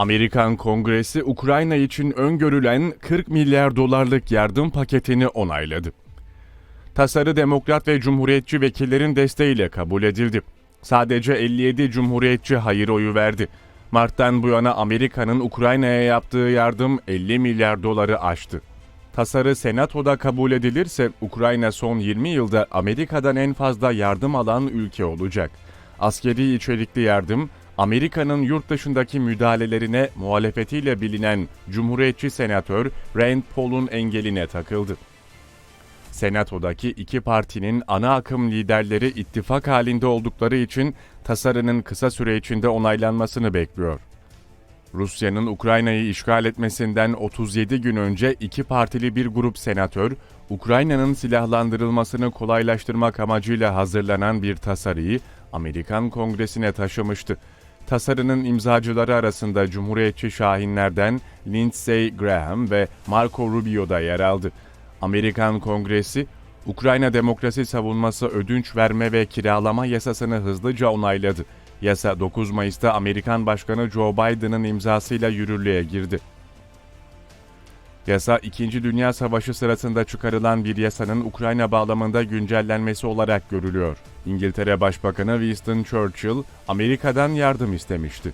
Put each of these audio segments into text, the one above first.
Amerikan Kongresi Ukrayna için öngörülen 40 milyar dolarlık yardım paketini onayladı. Tasarı Demokrat ve Cumhuriyetçi vekillerin desteğiyle kabul edildi. Sadece 57 Cumhuriyetçi hayır oyu verdi. Mart'tan bu yana Amerika'nın Ukrayna'ya yaptığı yardım 50 milyar doları aştı. Tasarı Senato'da kabul edilirse Ukrayna son 20 yılda Amerika'dan en fazla yardım alan ülke olacak. Askeri içerikli yardım, Amerika'nın yurt dışındaki müdahalelerine muhalefetiyle bilinen Cumhuriyetçi Senatör Rand Paul'un engeline takıldı. Senato'daki iki partinin ana akım liderleri ittifak halinde oldukları için tasarının kısa süre içinde onaylanmasını bekliyor. Rusya'nın Ukrayna'yı işgal etmesinden 37 gün önce iki partili bir grup senatör, Ukrayna'nın silahlandırılmasını kolaylaştırmak amacıyla hazırlanan bir tasarıyı Amerikan Kongresi'ne taşımıştı. Tasarının imzacıları arasında Cumhuriyetçi Şahinlerden Lindsey Graham ve Marco Rubio da yer aldı. Amerikan Kongresi, Ukrayna demokrasi savunması ödünç verme ve kiralama yasasını hızlıca onayladı. Yasa 9 Mayıs'ta Amerikan Başkanı Joe Biden'ın imzasıyla yürürlüğe girdi. Yasa 2. Dünya Savaşı sırasında çıkarılan bir yasanın Ukrayna bağlamında güncellenmesi olarak görülüyor. İngiltere Başbakanı Winston Churchill Amerika'dan yardım istemişti.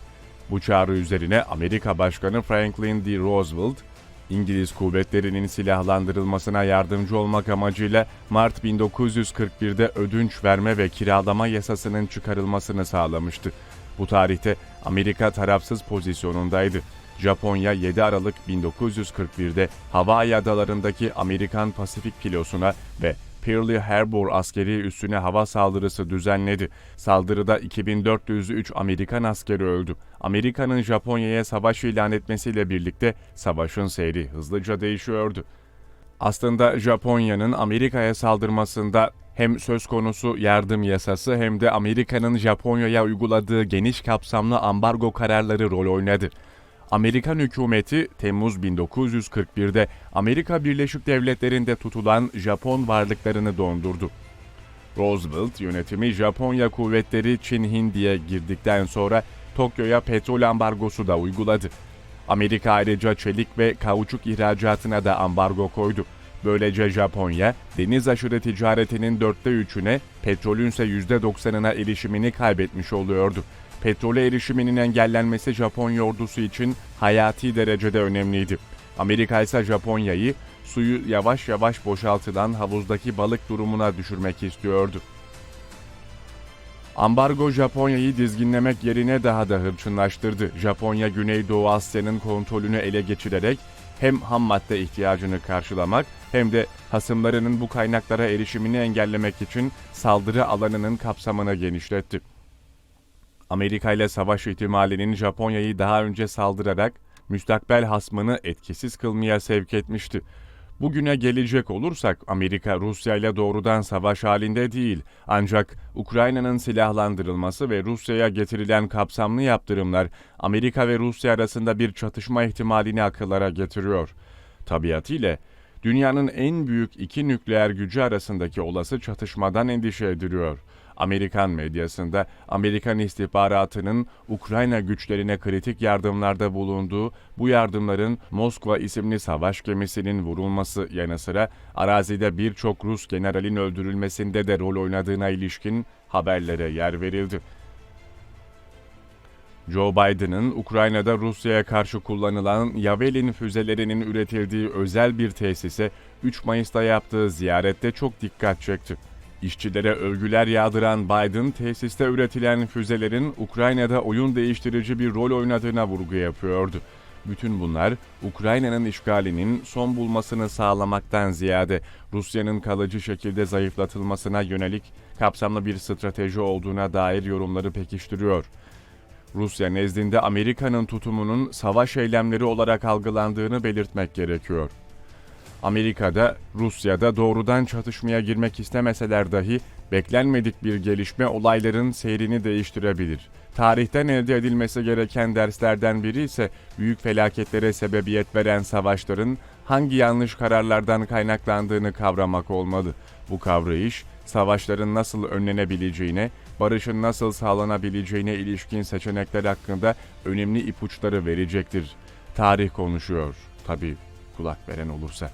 Bu çağrı üzerine Amerika Başkanı Franklin D. Roosevelt, İngiliz kuvvetlerinin silahlandırılmasına yardımcı olmak amacıyla Mart 1941'de ödünç verme ve kiralama yasasının çıkarılmasını sağlamıştı. Bu tarihte Amerika tarafsız pozisyonundaydı. Japonya 7 Aralık 1941'de Hawaii adalarındaki Amerikan Pasifik filosuna ve Pearl Harbor askeri üssüne hava saldırısı düzenledi. Saldırıda 2403 Amerikan askeri öldü. Amerika'nın Japonya'ya savaş ilan etmesiyle birlikte savaşın seyri hızlıca değişiyordu. Aslında Japonya'nın Amerika'ya saldırmasında hem söz konusu yardım yasası hem de Amerika'nın Japonya'ya uyguladığı geniş kapsamlı ambargo kararları rol oynadı. Amerikan hükümeti Temmuz 1941'de Amerika Birleşik Devletleri'nde tutulan Japon varlıklarını dondurdu. Roosevelt yönetimi Japonya kuvvetleri Çin Hindi'ye girdikten sonra Tokyo'ya petrol ambargosu da uyguladı. Amerika ayrıca çelik ve kauçuk ihracatına da ambargo koydu. Böylece Japonya, deniz aşırı ticaretinin dörtte üçüne, petrolün ise yüzde doksanına erişimini kaybetmiş oluyordu. Petrole erişiminin engellenmesi Japonya ordusu için hayati derecede önemliydi. Amerika ise Japonya'yı suyu yavaş yavaş boşaltılan havuzdaki balık durumuna düşürmek istiyordu. Ambargo Japonya'yı dizginlemek yerine daha da hırçınlaştırdı. Japonya Güneydoğu Asya'nın kontrolünü ele geçirerek hem ham madde ihtiyacını karşılamak hem de hasımlarının bu kaynaklara erişimini engellemek için saldırı alanının kapsamını genişletti. Amerika ile savaş ihtimalinin Japonya'yı daha önce saldırarak müstakbel hasmını etkisiz kılmaya sevk etmişti. Bugüne gelecek olursak Amerika Rusya ile doğrudan savaş halinde değil ancak Ukrayna'nın silahlandırılması ve Rusya'ya getirilen kapsamlı yaptırımlar Amerika ve Rusya arasında bir çatışma ihtimalini akıllara getiriyor. Tabiatıyla dünyanın en büyük iki nükleer gücü arasındaki olası çatışmadan endişe ediliyor. Amerikan medyasında Amerikan istihbaratının Ukrayna güçlerine kritik yardımlarda bulunduğu, bu yardımların Moskva isimli savaş gemisinin vurulması yanı sıra arazide birçok Rus generalin öldürülmesinde de rol oynadığına ilişkin haberlere yer verildi. Joe Biden'ın Ukrayna'da Rusya'ya karşı kullanılan Yavelin füzelerinin üretildiği özel bir tesise 3 Mayıs'ta yaptığı ziyarette çok dikkat çekti. İşçilere övgüler yağdıran Biden, tesiste üretilen füzelerin Ukrayna'da oyun değiştirici bir rol oynadığına vurgu yapıyordu. Bütün bunlar Ukrayna'nın işgalinin son bulmasını sağlamaktan ziyade Rusya'nın kalıcı şekilde zayıflatılmasına yönelik kapsamlı bir strateji olduğuna dair yorumları pekiştiriyor. Rusya nezdinde Amerika'nın tutumunun savaş eylemleri olarak algılandığını belirtmek gerekiyor. Amerika'da, Rusya'da doğrudan çatışmaya girmek istemeseler dahi beklenmedik bir gelişme olayların seyrini değiştirebilir. Tarihten elde edilmesi gereken derslerden biri ise büyük felaketlere sebebiyet veren savaşların hangi yanlış kararlardan kaynaklandığını kavramak olmalı. Bu kavrayış, savaşların nasıl önlenebileceğine, barışın nasıl sağlanabileceğine ilişkin seçenekler hakkında önemli ipuçları verecektir. Tarih konuşuyor. Tabii kulak veren olursa.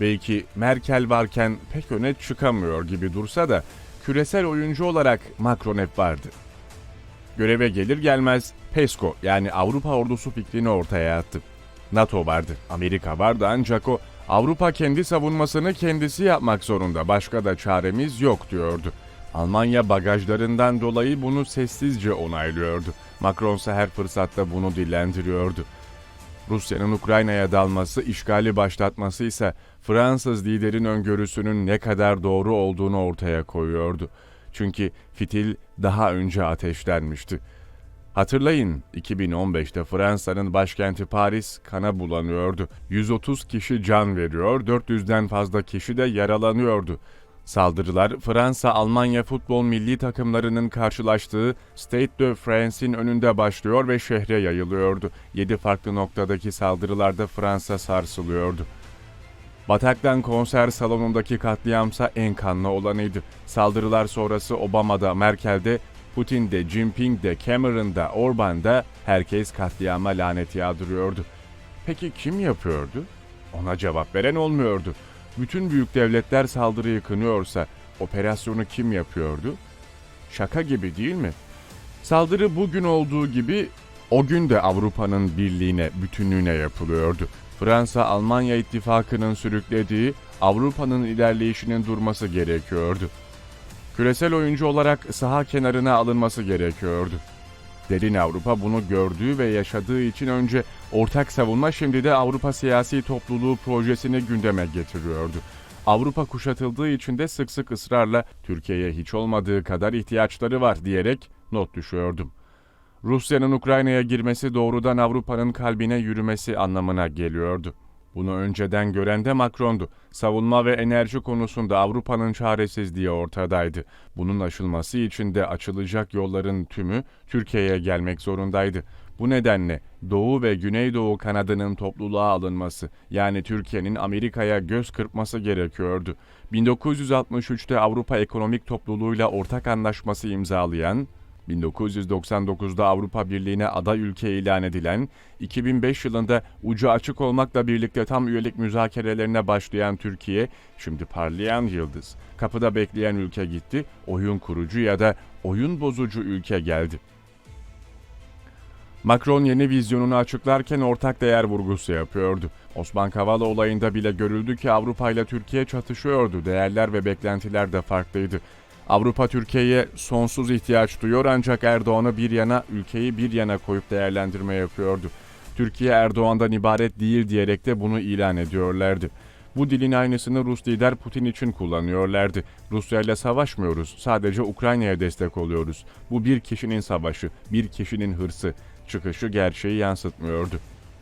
Belki Merkel varken pek öne çıkamıyor gibi dursa da küresel oyuncu olarak Macron hep vardı. Göreve gelir gelmez PESCO yani Avrupa ordusu fikrini ortaya attı. NATO vardı, Amerika vardı ancak o Avrupa kendi savunmasını kendisi yapmak zorunda, başka da çaremiz yok diyordu. Almanya bagajlarından dolayı bunu sessizce onaylıyordu. Macron ise her fırsatta bunu dillendiriyordu. Rusya'nın Ukrayna'ya dalması, işgali başlatması ise Fransız liderin öngörüsünün ne kadar doğru olduğunu ortaya koyuyordu. Çünkü fitil daha önce ateşlenmişti. Hatırlayın 2015'te Fransa'nın başkenti Paris kana bulanıyordu. 130 kişi can veriyor, 400'den fazla kişi de yaralanıyordu. Saldırılar Fransa-Almanya futbol milli takımlarının karşılaştığı Stade de France'in önünde başlıyor ve şehre yayılıyordu. 7 farklı noktadaki saldırılarda Fransa sarsılıyordu. Batak'tan konser salonundaki katliamsa en kanlı olanıydı. Saldırılar sonrası Obama'da, Merkel'de, Putin'de, Jinping'de, Cameron'da, Orban'da herkes katliama lanet yağdırıyordu. Peki kim yapıyordu? Ona cevap veren olmuyordu. Bütün büyük devletler saldırıyı kınıyorsa operasyonu kim yapıyordu? Şaka gibi değil mi? Saldırı bugün olduğu gibi o gün de Avrupa'nın birliğine, bütünlüğüne yapılıyordu. Fransa-Almanya ittifakının sürüklediği Avrupa'nın ilerleyişinin durması gerekiyordu. Küresel oyuncu olarak saha kenarına alınması gerekiyordu. Derin Avrupa bunu gördüğü ve yaşadığı için önce ortak savunma şimdi de Avrupa siyasi topluluğu projesini gündeme getiriyordu. Avrupa kuşatıldığı için de sık sık ısrarla Türkiye'ye hiç olmadığı kadar ihtiyaçları var diyerek not düşüyordum. Rusya'nın Ukrayna'ya girmesi doğrudan Avrupa'nın kalbine yürümesi anlamına geliyordu. Bunu önceden gören de Macron'du. Savunma ve enerji konusunda Avrupa'nın çaresizliği ortadaydı. Bunun aşılması için de açılacak yolların tümü Türkiye'ye gelmek zorundaydı. Bu nedenle Doğu ve Güneydoğu kanadının topluluğa alınması, yani Türkiye'nin Amerika'ya göz kırpması gerekiyordu. 1963'te Avrupa Ekonomik Topluluğu'yla ortak anlaşması imzalayan 1999'da Avrupa Birliği'ne aday ülke ilan edilen, 2005 yılında ucu açık olmakla birlikte tam üyelik müzakerelerine başlayan Türkiye, şimdi parlayan yıldız. Kapıda bekleyen ülke gitti, oyun kurucu ya da oyun bozucu ülke geldi. Macron yeni vizyonunu açıklarken ortak değer vurgusu yapıyordu. Osman Kavala olayında bile görüldü ki Avrupa ile Türkiye çatışıyordu. Değerler ve beklentiler de farklıydı. Avrupa Türkiye'ye sonsuz ihtiyaç duyuyor ancak Erdoğan'ı bir yana, ülkeyi bir yana koyup değerlendirme yapıyordu. Türkiye Erdoğan'dan ibaret değil diyerek de bunu ilan ediyorlardı. Bu dilin aynısını Rus lider Putin için kullanıyorlardı. Rusya ile savaşmıyoruz, sadece Ukrayna'ya destek oluyoruz. Bu bir kişinin savaşı, bir kişinin hırsı. Çıkışı gerçeği yansıtmıyordu.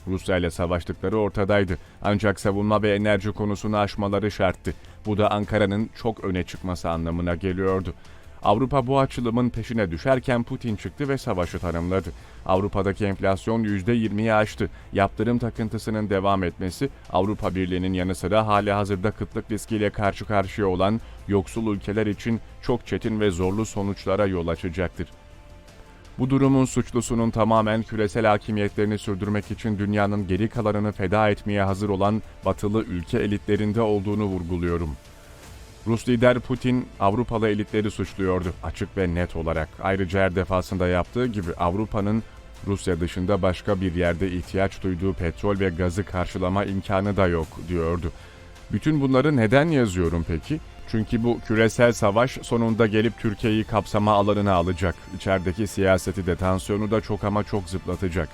Rusya ile savaştıkları ortadaydı. Ancak savunma ve enerji konusunu aşmaları şarttı. Bu da Ankara'nın çok öne çıkması anlamına geliyordu. Avrupa bu açılımın peşine düşerken Putin çıktı ve savaşı tanımladı. Avrupa'daki enflasyon %20'yi aştı. Yaptırım takıntısının devam etmesi Avrupa Birliği'nin yanı sıra hali hazırda kıtlık riskiyle karşı karşıya olan yoksul ülkeler için çok çetin ve zorlu sonuçlara yol açacaktır. Bu durumun suçlusunun tamamen küresel hakimiyetlerini sürdürmek için dünyanın geri kalanını feda etmeye hazır olan batılı ülke elitlerinde olduğunu vurguluyorum. Rus lider Putin Avrupalı elitleri suçluyordu açık ve net olarak. Ayrıca her defasında yaptığı gibi Avrupa'nın Rusya dışında başka bir yerde ihtiyaç duyduğu petrol ve gazı karşılama imkanı da yok diyordu. Bütün bunları neden yazıyorum peki? Çünkü bu küresel savaş sonunda gelip Türkiye'yi kapsama alanına alacak. İçerideki siyaseti de tansiyonu da çok ama çok zıplatacak.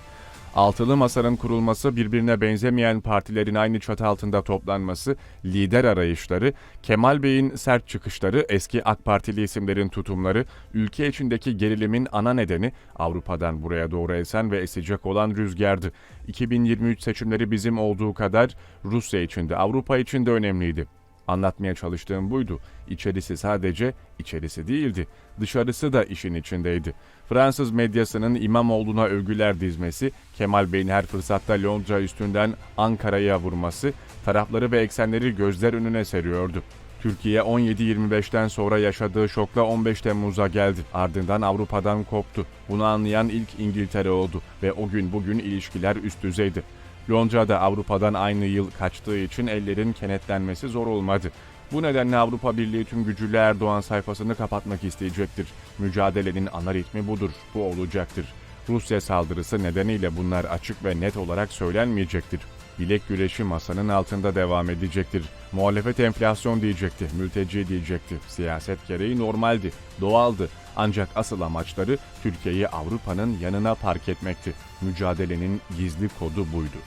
Altılı masanın kurulması, birbirine benzemeyen partilerin aynı çatı altında toplanması, lider arayışları, Kemal Bey'in sert çıkışları, eski AK Partili isimlerin tutumları, ülke içindeki gerilimin ana nedeni Avrupa'dan buraya doğru esen ve esecek olan rüzgardı. 2023 seçimleri bizim olduğu kadar Rusya için de Avrupa için de önemliydi. Anlatmaya çalıştığım buydu. İçerisi sadece içerisi değildi. Dışarısı da işin içindeydi. Fransız medyasının İmamoğlu'na övgüler dizmesi, Kemal Bey'in her fırsatta Londra üstünden Ankara'ya vurması, tarafları ve eksenleri gözler önüne seriyordu. Türkiye 17-25'ten sonra yaşadığı şokla 15 Temmuz'a geldi. Ardından Avrupa'dan koptu. Bunu anlayan ilk İngiltere oldu ve o gün bugün ilişkiler üst düzeydi. Londra'da Avrupa'dan aynı yıl kaçtığı için ellerin kenetlenmesi zor olmadı. Bu nedenle Avrupa Birliği tüm gücüyle Erdoğan sayfasını kapatmak isteyecektir. Mücadelenin ana ritmi budur, bu olacaktır. Rusya saldırısı nedeniyle bunlar açık ve net olarak söylenmeyecektir. Bilek güreşi masanın altında devam edecektir. Muhalefet enflasyon diyecekti, mülteci diyecekti. Siyaset gereği normaldi, doğaldı. Ancak asıl amaçları Türkiye'yi Avrupa'nın yanına park etmekti. Mücadelenin gizli kodu buydu.